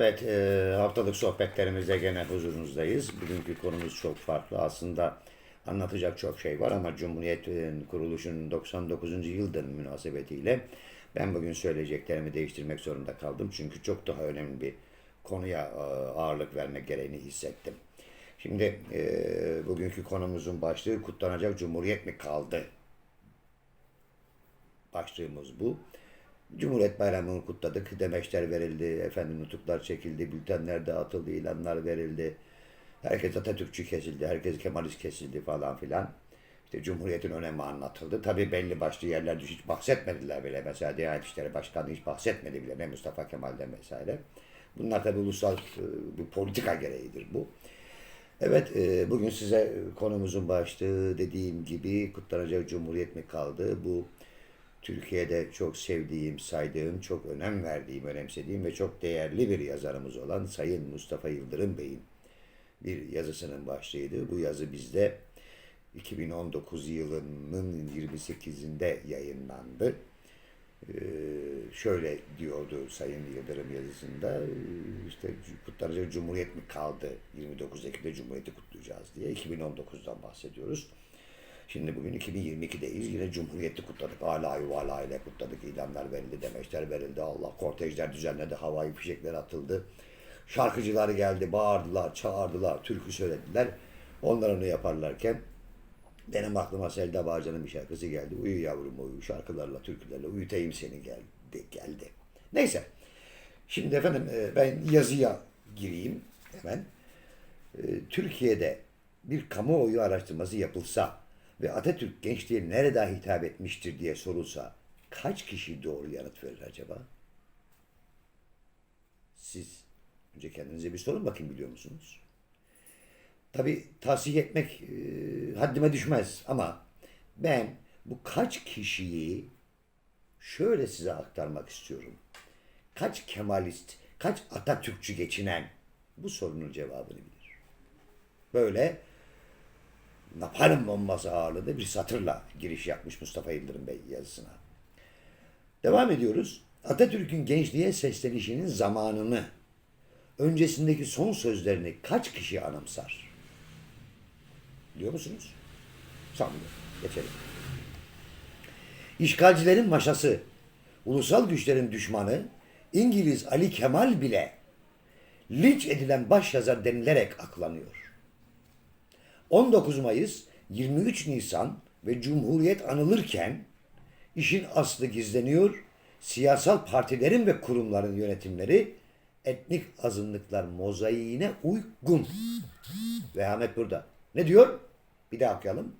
Evet, e, haftalık sohbetlerimizde gene huzurunuzdayız. Bugünkü konumuz çok farklı. Aslında anlatacak çok şey var ama Cumhuriyet'in kuruluşunun 99. yıl dönümü münasebetiyle ben bugün söyleyeceklerimi değiştirmek zorunda kaldım. Çünkü çok daha önemli bir konuya e, ağırlık vermek gereğini hissettim. Şimdi e, bugünkü konumuzun başlığı kutlanacak Cumhuriyet mi kaldı? Başlığımız bu. Cumhuriyet Bayramı'nı kutladık. Demeçler verildi, efendim nutuklar çekildi, bültenler dağıtıldı, ilanlar verildi. Herkes Atatürkçü kesildi, herkes Kemalist kesildi falan filan. İşte Cumhuriyet'in önemi anlatıldı. Tabii belli başlı yerlerde hiç bahsetmediler bile. Mesela Diyanet İşleri Başkanı hiç bahsetmedi bile. Ne Mustafa Kemal'den vesaire. Bunlar tabii ulusal e, bir politika gereğidir bu. Evet, e, bugün size konumuzun başlığı dediğim gibi kutlanacak Cumhuriyet mi kaldı? Bu Türkiye'de çok sevdiğim, saydığım, çok önem verdiğim, önemsediğim ve çok değerli bir yazarımız olan Sayın Mustafa Yıldırım Bey'in bir yazısının başlığıydı. Bu yazı bizde 2019 yılının 28'inde yayınlandı. Ee, şöyle diyordu Sayın Yıldırım yazısında, işte kutlanacak Cumhuriyet mi kaldı? 29 Ekim'de Cumhuriyeti kutlayacağız diye. 2019'dan bahsediyoruz. Şimdi bugün 2022'deyiz. Yine Cumhuriyeti kutladık. Hala yuvala ile kutladık. İlanlar verildi, demeçler verildi. Allah kortejler düzenledi. Havai fişekler atıldı. Şarkıcılar geldi, bağırdılar, çağırdılar, türkü söylediler. Onlar onu yaparlarken benim aklıma Selda Bağcan'ın bir şarkısı geldi. Uyu yavrum uyu şarkılarla, türkülerle uyutayım seni geldi. geldi. Neyse. Şimdi efendim e, ben yazıya gireyim hemen. E, Türkiye'de bir kamuoyu araştırması yapılsa ve Atatürk gençliğe nerede hitap etmiştir diye sorulsa kaç kişi doğru yanıt verir acaba? Siz önce kendinize bir sorun bakayım biliyor musunuz? Tabi tavsiye etmek e, haddime düşmez ama ben bu kaç kişiyi şöyle size aktarmak istiyorum. Kaç Kemalist, kaç Atatürkçü geçinen bu sorunun cevabını bilir. Böyle napalm bombası ağırlığında bir satırla giriş yapmış Mustafa Yıldırım Bey yazısına. Devam ediyoruz. Atatürk'ün gençliğe seslenişinin zamanını, öncesindeki son sözlerini kaç kişi anımsar? Biliyor musunuz? Sanmıyorum. Geçelim. İşgalcilerin maşası, ulusal güçlerin düşmanı, İngiliz Ali Kemal bile linç edilen başyazar denilerek aklanıyor. 19 Mayıs, 23 Nisan ve Cumhuriyet anılırken işin aslı gizleniyor, siyasal partilerin ve kurumların yönetimleri etnik azınlıklar mozaiğine uygun. Ve Ahmet burada. Ne diyor? Bir daha okuyalım.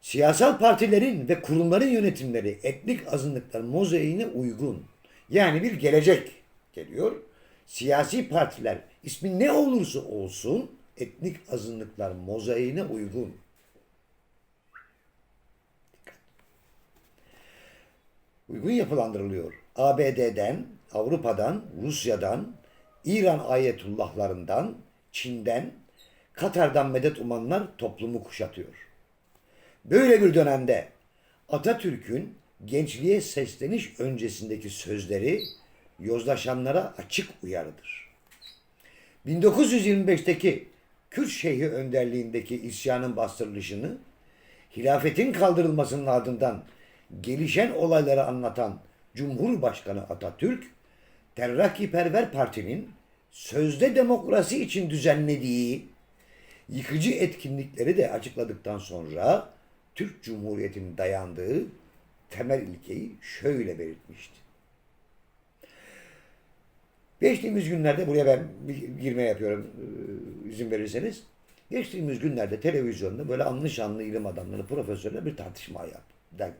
Siyasal partilerin ve kurumların yönetimleri etnik azınlıklar mozaiğine uygun. Yani bir gelecek geliyor. Siyasi partiler ismi ne olursa olsun etnik azınlıklar mozaiğine uygun. Dikkat. Uygun yapılandırılıyor. ABD'den, Avrupa'dan, Rusya'dan, İran ayetullahlarından, Çin'den, Katar'dan medet umanlar toplumu kuşatıyor. Böyle bir dönemde Atatürk'ün gençliğe sesleniş öncesindeki sözleri yozlaşanlara açık uyarıdır. 1925'teki Kürt Şeyhi önderliğindeki isyanın bastırılışını, hilafetin kaldırılmasının ardından gelişen olayları anlatan Cumhurbaşkanı Atatürk, Terrakkiperver Parti'nin sözde demokrasi için düzenlediği yıkıcı etkinlikleri de açıkladıktan sonra Türk Cumhuriyeti'nin dayandığı temel ilkeyi şöyle belirtmişti. Geçtiğimiz günlerde buraya ben bir girme yapıyorum e, izin verirseniz. Geçtiğimiz günlerde televizyonda böyle anlı şanlı ilim adamları, profesörler bir tartışma yaptılar.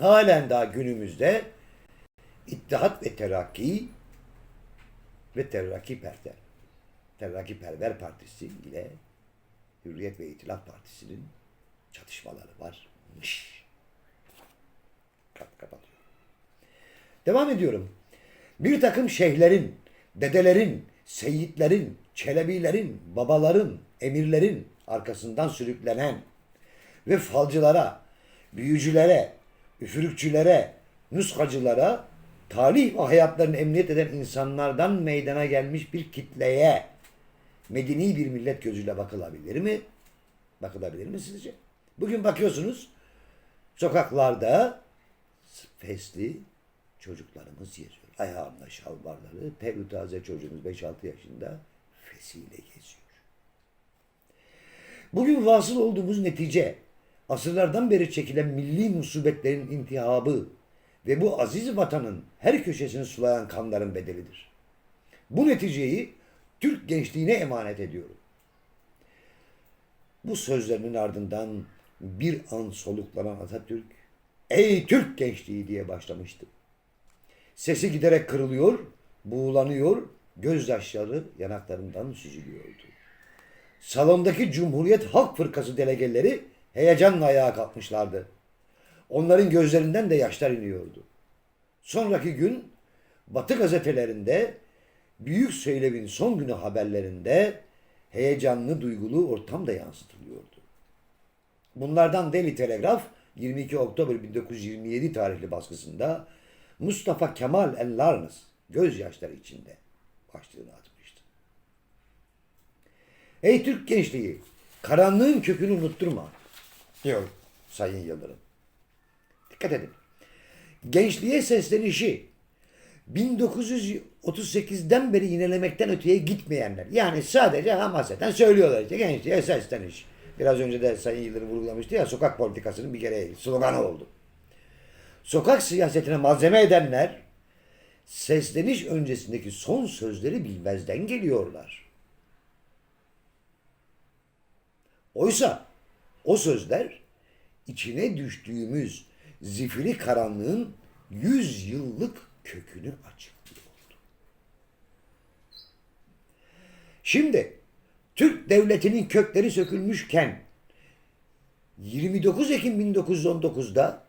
Halen daha günümüzde İttihat ve Terakki ve Terakki Perver, Terakki Perver Partisi ile Hürriyet ve İtilaf Partisi'nin çatışmaları varmış. Kap kapatıyor. Devam ediyorum. Bir takım şeyhlerin, dedelerin, seyitlerin, çelebilerin, babaların, emirlerin arkasından sürüklenen ve falcılara, büyücülere, üfürükçülere, nuskacılara talih ve hayatlarını emniyet eden insanlardan meydana gelmiş bir kitleye medeni bir millet gözüyle bakılabilir mi? Bakılabilir mi sizce? Bugün bakıyorsunuz sokaklarda fesli çocuklarımız geziyor. Ayağında şalvarları, taze çocuğumuz 5-6 yaşında fesiyle geziyor. Bugün vasıl olduğumuz netice, asırlardan beri çekilen milli musibetlerin intihabı ve bu aziz vatanın her köşesini sulayan kanların bedelidir. Bu neticeyi Türk gençliğine emanet ediyorum. Bu sözlerinin ardından bir an soluklanan Atatürk, ''Ey Türk gençliği!'' diye başlamıştı. Sesi giderek kırılıyor, buğulanıyor, gözyaşları yanaklarından süzülüyordu. Salondaki Cumhuriyet Halk Fırkası delegeleri heyecanla ayağa kalkmışlardı. Onların gözlerinden de yaşlar iniyordu. Sonraki gün Batı gazetelerinde Büyük Söylem'in son günü haberlerinde heyecanlı duygulu ortam da yansıtılıyordu. Bunlardan Deli Telegraf 22 Oktober 1927 tarihli baskısında Mustafa Kemal El-Larnız gözyaşları içinde başlığını atmıştı. Ey Türk gençliği, karanlığın kökünü unutturma. Diyor Sayın Yıldırım. Dikkat edin. Gençliğe seslenişi 1938'den beri yinelemekten öteye gitmeyenler. Yani sadece hamaseten söylüyorlar işte gençliğe sesleniş. Biraz önce de Sayın Yıldırım vurgulamıştı ya sokak politikasının bir kere sloganı oldu. Sokak siyasetine malzeme edenler sesleniş öncesindeki son sözleri bilmezden geliyorlar. Oysa o sözler içine düştüğümüz zifiri karanlığın yüz yıllık kökünü açıklıyordu. Şimdi Türk devletinin kökleri sökülmüşken 29 Ekim 1919'da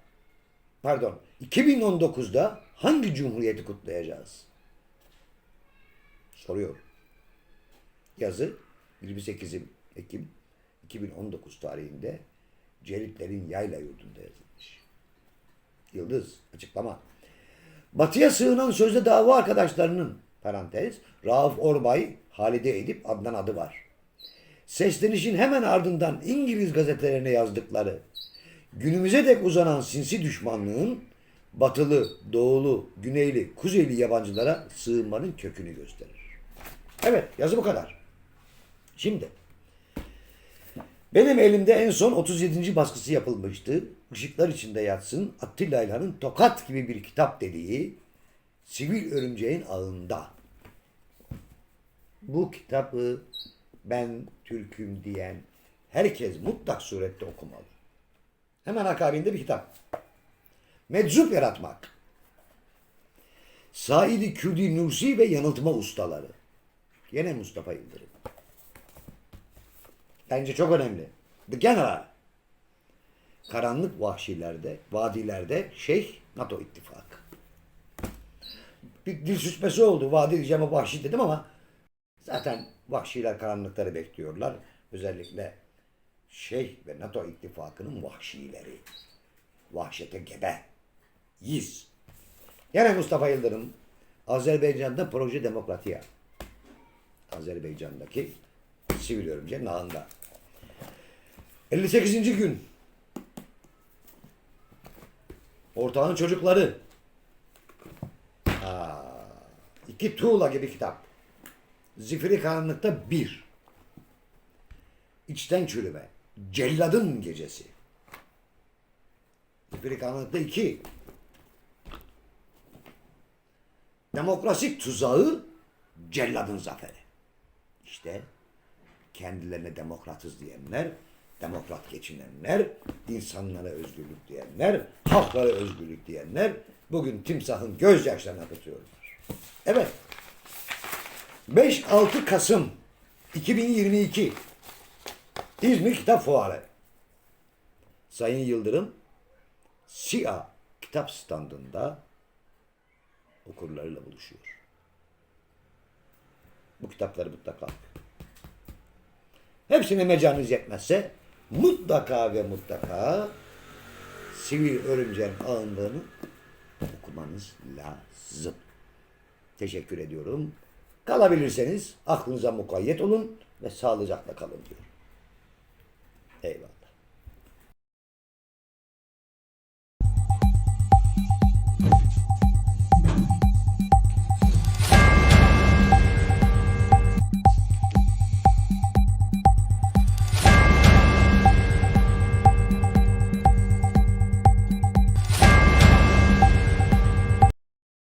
pardon 2019'da hangi cumhuriyeti kutlayacağız? Soruyor. Yazı 28 Ekim 2019 tarihinde Celitlerin Yayla Yurdu'nda yazılmış. Yıldız açıklama. Batıya sığınan sözde dava arkadaşlarının parantez Rauf Orbay, Halide Edip Adnan adı var. Seslenişin hemen ardından İngiliz gazetelerine yazdıkları günümüze dek uzanan sinsi düşmanlığın batılı, doğulu, güneyli, kuzeyli yabancılara sığınmanın kökünü gösterir. Evet yazı bu kadar. Şimdi benim elimde en son 37. baskısı yapılmıştı. Işıklar içinde yatsın Attila İlhan'ın Tokat gibi bir kitap dediği Sivil Örümceğin Ağında. Bu kitabı ben Türk'üm diyen herkes mutlak surette okumalı. Hemen akabinde bir kitap. Meczup yaratmak. Said-i Kürdi Nursi ve yanıltma ustaları. Yine Mustafa Yıldırım. Bence çok önemli. The General. Karanlık vahşilerde, vadilerde Şeyh NATO ittifakı. Bir dil süsmesi oldu. Vadi diyeceğim vahşi dedim ama zaten vahşiler karanlıkları bekliyorlar. Özellikle Şeyh ve NATO ittifakının vahşileri. Vahşete gebe. Yiz. Yine Mustafa Yıldırım Azerbaycan'da proje demokratiya. Azerbaycan'daki sivil örümceğin ağında. 58. gün. Ortağın çocukları. Aa, iki tuğla gibi kitap. Zifiri karanlıkta bir. İçten çürüme. Celladın gecesi. Zifiri karanlıkta iki. Demokrasi tuzağı celladın zaferi. İşte kendilerine demokratız diyenler, demokrat geçinenler, insanlara özgürlük diyenler, halklara özgürlük diyenler bugün timsahın gözyaşlarını akıtıyorlar. Evet. 5-6 Kasım 2022 İzmir Kitap Fuarı. Sayın Yıldırım SİA kitap standında okurlarıyla buluşuyor. Bu kitapları mutlaka. Hepsine mecanınız yetmezse mutlaka ve mutlaka sivil örümceğin ağındığını okumanız lazım. Teşekkür ediyorum. Kalabilirseniz aklınıza mukayyet olun ve sağlıcakla kalın 累了。